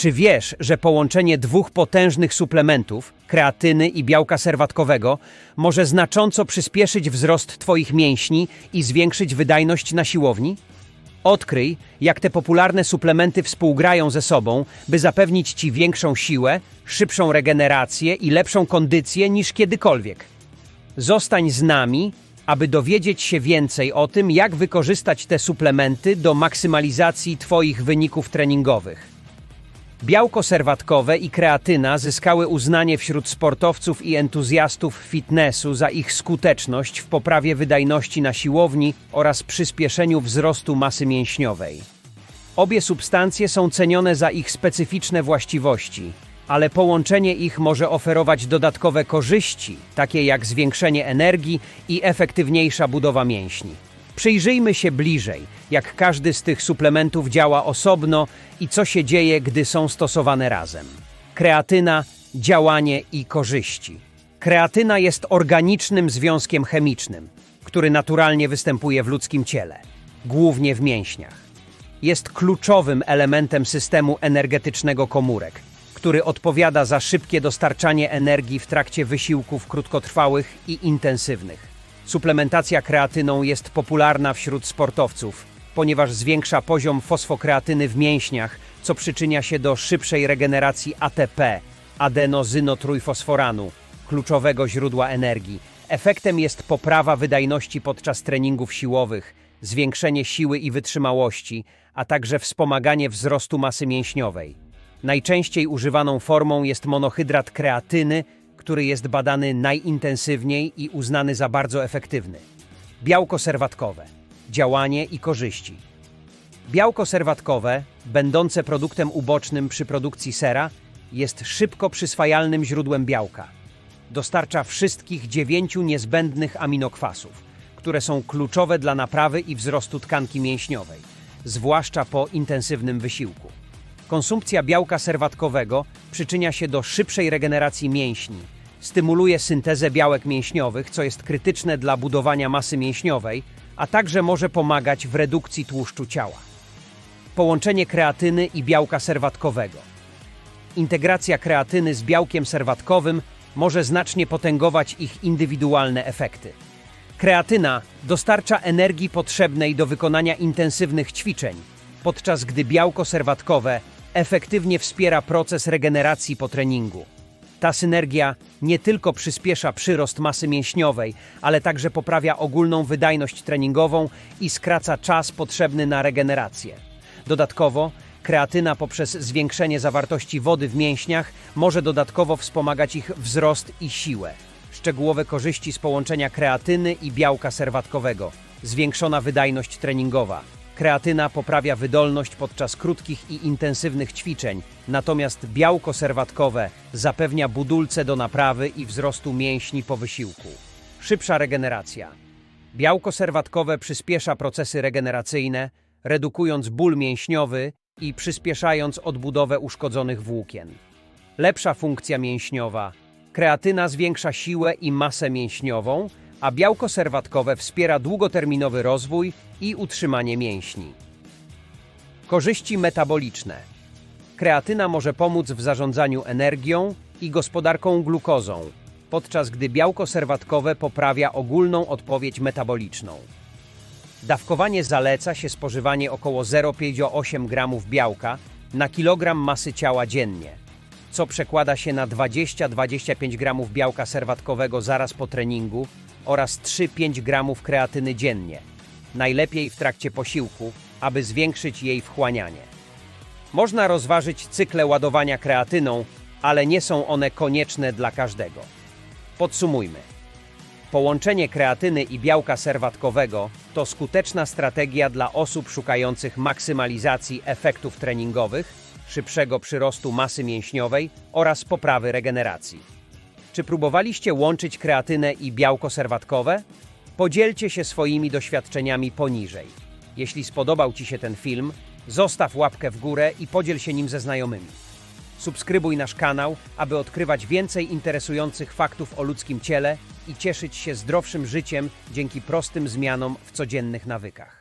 Czy wiesz, że połączenie dwóch potężnych suplementów, kreatyny i białka serwatkowego, może znacząco przyspieszyć wzrost Twoich mięśni i zwiększyć wydajność na siłowni? Odkryj, jak te popularne suplementy współgrają ze sobą, by zapewnić Ci większą siłę, szybszą regenerację i lepszą kondycję niż kiedykolwiek. Zostań z nami, aby dowiedzieć się więcej o tym, jak wykorzystać te suplementy do maksymalizacji Twoich wyników treningowych. Białko serwatkowe i kreatyna zyskały uznanie wśród sportowców i entuzjastów fitnessu za ich skuteczność w poprawie wydajności na siłowni oraz przyspieszeniu wzrostu masy mięśniowej. Obie substancje są cenione za ich specyficzne właściwości, ale połączenie ich może oferować dodatkowe korzyści, takie jak zwiększenie energii i efektywniejsza budowa mięśni. Przyjrzyjmy się bliżej, jak każdy z tych suplementów działa osobno i co się dzieje, gdy są stosowane razem. Kreatyna, działanie i korzyści. Kreatyna jest organicznym związkiem chemicznym, który naturalnie występuje w ludzkim ciele, głównie w mięśniach. Jest kluczowym elementem systemu energetycznego komórek, który odpowiada za szybkie dostarczanie energii w trakcie wysiłków krótkotrwałych i intensywnych. Suplementacja kreatyną jest popularna wśród sportowców, ponieważ zwiększa poziom fosfokreatyny w mięśniach, co przyczynia się do szybszej regeneracji ATP, adenozynotrójfosforanu, kluczowego źródła energii. Efektem jest poprawa wydajności podczas treningów siłowych, zwiększenie siły i wytrzymałości, a także wspomaganie wzrostu masy mięśniowej. Najczęściej używaną formą jest monohydrat kreatyny, który jest badany najintensywniej i uznany za bardzo efektywny. Białko serwatkowe. Działanie i korzyści. Białko serwatkowe, będące produktem ubocznym przy produkcji sera, jest szybko przyswajalnym źródłem białka. Dostarcza wszystkich dziewięciu niezbędnych aminokwasów, które są kluczowe dla naprawy i wzrostu tkanki mięśniowej, zwłaszcza po intensywnym wysiłku. Konsumpcja białka serwatkowego przyczynia się do szybszej regeneracji mięśni, stymuluje syntezę białek mięśniowych, co jest krytyczne dla budowania masy mięśniowej, a także może pomagać w redukcji tłuszczu ciała. Połączenie kreatyny i białka serwatkowego. Integracja kreatyny z białkiem serwatkowym może znacznie potęgować ich indywidualne efekty. Kreatyna dostarcza energii potrzebnej do wykonania intensywnych ćwiczeń, podczas gdy białko serwatkowe efektywnie wspiera proces regeneracji po treningu. Ta synergia nie tylko przyspiesza przyrost masy mięśniowej, ale także poprawia ogólną wydajność treningową i skraca czas potrzebny na regenerację. Dodatkowo, kreatyna poprzez zwiększenie zawartości wody w mięśniach może dodatkowo wspomagać ich wzrost i siłę. Szczegółowe korzyści z połączenia kreatyny i białka serwatkowego. Zwiększona wydajność treningowa. Kreatyna poprawia wydolność podczas krótkich i intensywnych ćwiczeń, natomiast białko serwatkowe zapewnia budulce do naprawy i wzrostu mięśni po wysiłku. Szybsza regeneracja. Białko serwatkowe przyspiesza procesy regeneracyjne, redukując ból mięśniowy i przyspieszając odbudowę uszkodzonych włókien. Lepsza funkcja mięśniowa. Kreatyna zwiększa siłę i masę mięśniową, a białko serwatkowe wspiera długoterminowy rozwój i utrzymanie mięśni. Korzyści metaboliczne. Kreatyna może pomóc w zarządzaniu energią i gospodarką glukozą, podczas gdy białko serwatkowe poprawia ogólną odpowiedź metaboliczną. Dawkowanie zaleca się spożywanie około 0,58 g białka na kilogram masy ciała dziennie, co przekłada się na 20-25 g białka serwatkowego zaraz po treningu oraz 3-5 gramów kreatyny dziennie, najlepiej w trakcie posiłku, aby zwiększyć jej wchłanianie. Można rozważyć cykle ładowania kreatyną, ale nie są one konieczne dla każdego. Podsumujmy. Połączenie kreatyny i białka serwatkowego to skuteczna strategia dla osób szukających maksymalizacji efektów treningowych, szybszego przyrostu masy mięśniowej oraz poprawy regeneracji. Czy próbowaliście łączyć kreatynę i białko serwatkowe? Podzielcie się swoimi doświadczeniami poniżej. Jeśli spodobał Ci się ten film, zostaw łapkę w górę i podziel się nim ze znajomymi. Subskrybuj nasz kanał, aby odkrywać więcej interesujących faktów o ludzkim ciele i cieszyć się zdrowszym życiem dzięki prostym zmianom w codziennych nawykach.